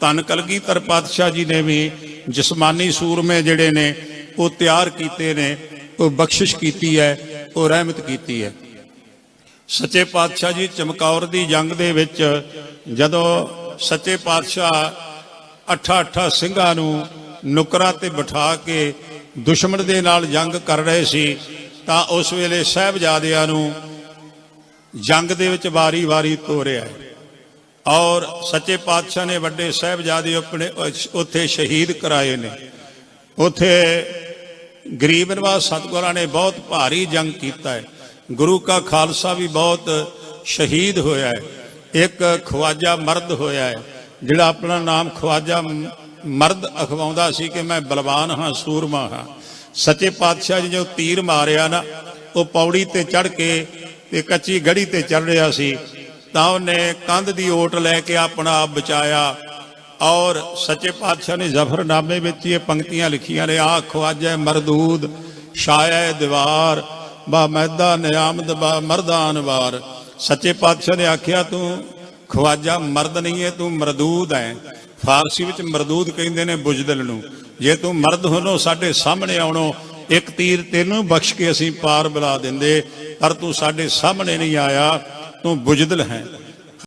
ਧੰਨ ਕਲਗੀਧਰ ਪਾਤਸ਼ਾਹ ਜੀ ਨੇ ਵੀ ਜਿਸਮਾਨੀ ਸੂਰਮੇ ਜਿਹੜੇ ਨੇ, ਉਹ ਤਿਆਰ ਕੀਤੇ ਨੇ, ਉਹ ਬਖਸ਼ਿਸ਼ ਕੀਤੀ ਹੈ, ਉਹ ਰਹਿਮਤ ਕੀਤੀ ਹੈ ਸੱਚੇ ਪਾਤਸ਼ਾਹ ਜੀ ਚਮਕੌਰ ਦੀ ਜੰਗ ਦੇ ਵਿੱਚ ਜਦੋਂ ਸੱਚੇ ਪਾਤਸ਼ਾਹ ਅੱਠਾ ਅੱਠਾ ਸਿੰਘਾਂ ਨੂੰ ਨੁਕਰਾਂ ਤੇ ਬਿਠਾ ਕੇ ਦੁਸ਼ਮਣ ਦੇ ਨਾਲ ਜੰਗ ਕਰ ਰਹੇ ਸੀ, ਤਾਂ ਉਸ ਵੇਲੇ ਸਹਿਬਜ਼ਾਦਿਆਂ ਨੂੰ ਜੰਗ ਦੇ ਵਿੱਚ ਵਾਰੀ-ਵਾਰੀ ਤੋਰਿਆ ਹੈ। ਔਰ ਸੱਚੇ ਪਾਤਸ਼ਾਹ ਨੇ ਵੱਡੇ ਸਹਿਬਜ਼ਾਦੇ ਆਪਣੇ ਉੱਥੇ ਸ਼ਹੀਦ ਕਰਾਏ ਨੇ। ਉੱਥੇ ਗਰੀਬ ਨਿਵਾਸ ਸਤਗੁਰਾਂ ਨੇ ਬਹੁਤ ਭਾਰੀ ਜੰਗ ਕੀਤਾ ਹੈ। ਗੁਰੂ ਕਾ ਖਾਲਸਾ ਵੀ ਬਹੁਤ ਸ਼ਹੀਦ ਹੋਇਆ ਹੈ। ਇੱਕ ਖਵਾਜਾ ਮਰਦ ਹੋਇਆ ਹੈ, ਜਿਹੜਾ ਆਪਣਾ ਨਾਮ ਖਵਾਜਾ ਮਰਦ ਅਖਵਾਉਂਦਾ ਸੀ ਕਿ ਮੈਂ ਬਲਵਾਨ ਹਾਂ, ਸੂਰਮਾ ਹਾਂ। ਸੱਚੇ ਪਾਤਸ਼ਾਹ ਜੀ ਜੋ ਤੀਰ ਮਾਰਿਆ ਨਾ, ਉਹ ਪੌੜੀ ਤੇ ਚੜ ਕੇ ਤੇ ਕੱਚੀ ਗੜੀ ਤੇ ਚੜ ਰਿਹਾ ਸੀ। ਤਾਂ ਉਹਨੇ ਕੰਧ ਦੀ ਓਟ ਲੈ ਕੇ ਆਪਣਾ ਆਪ ਬਚਾਇਆ। ਔਰ ਸੱਚੇ ਪਾਤਸ਼ਾਹ ਨੇ ਜ਼ਫਰਨਾਮੇ ਵਿੱਚ ਇਹ ਪੰਕਤੀਆਂ ਲਿਖੀਆਂ ਨੇ ਆ ਖਵਾਜਾ ਮਰਦੂਦ ਛਾਇਆ ਦੀਵਾਰ, ਬਾ ਮਹਿਦਾ ਨਿਆਮਦ ਬਾ ਮਰਦਾਨ ਵਾਰ ਸੱਚੇ ਪਾਤਸ਼ਾਹ ਨੇ ਆਖਿਆ, ਤੂੰ ਖਵਾਜਾ ਮਰਦ ਨਹੀਂ ਹੈ, ਤੂੰ ਮਰਦੂਦ ਹੈ। ਫਾਰਸੀ ਵਿੱਚ ਮਰਦੂਦ ਕਹਿੰਦੇ ਨੇ ਬੁਜਦਲ ਨੂੰ, ਜੇ ਤੂੰ ਮਰਦ ਹੋਨੋ ਸਾਡੇ ਸਾਹਮਣੇ ਆਉਣੋ, ਇੱਕ ਤੀਰ ਤੈਨੂੰ ਬਖਸ਼ ਕੇ ਅਸੀਂ ਪਾਰ ਬੁਲਾ ਦਿੰਦੇ, ਪਰ ਤੂੰ ਸਾਡੇ ਸਾਹਮਣੇ ਨਹੀਂ ਆਇਆ। ਤੂੰ ਬੁਜਦਲ ਹੈ।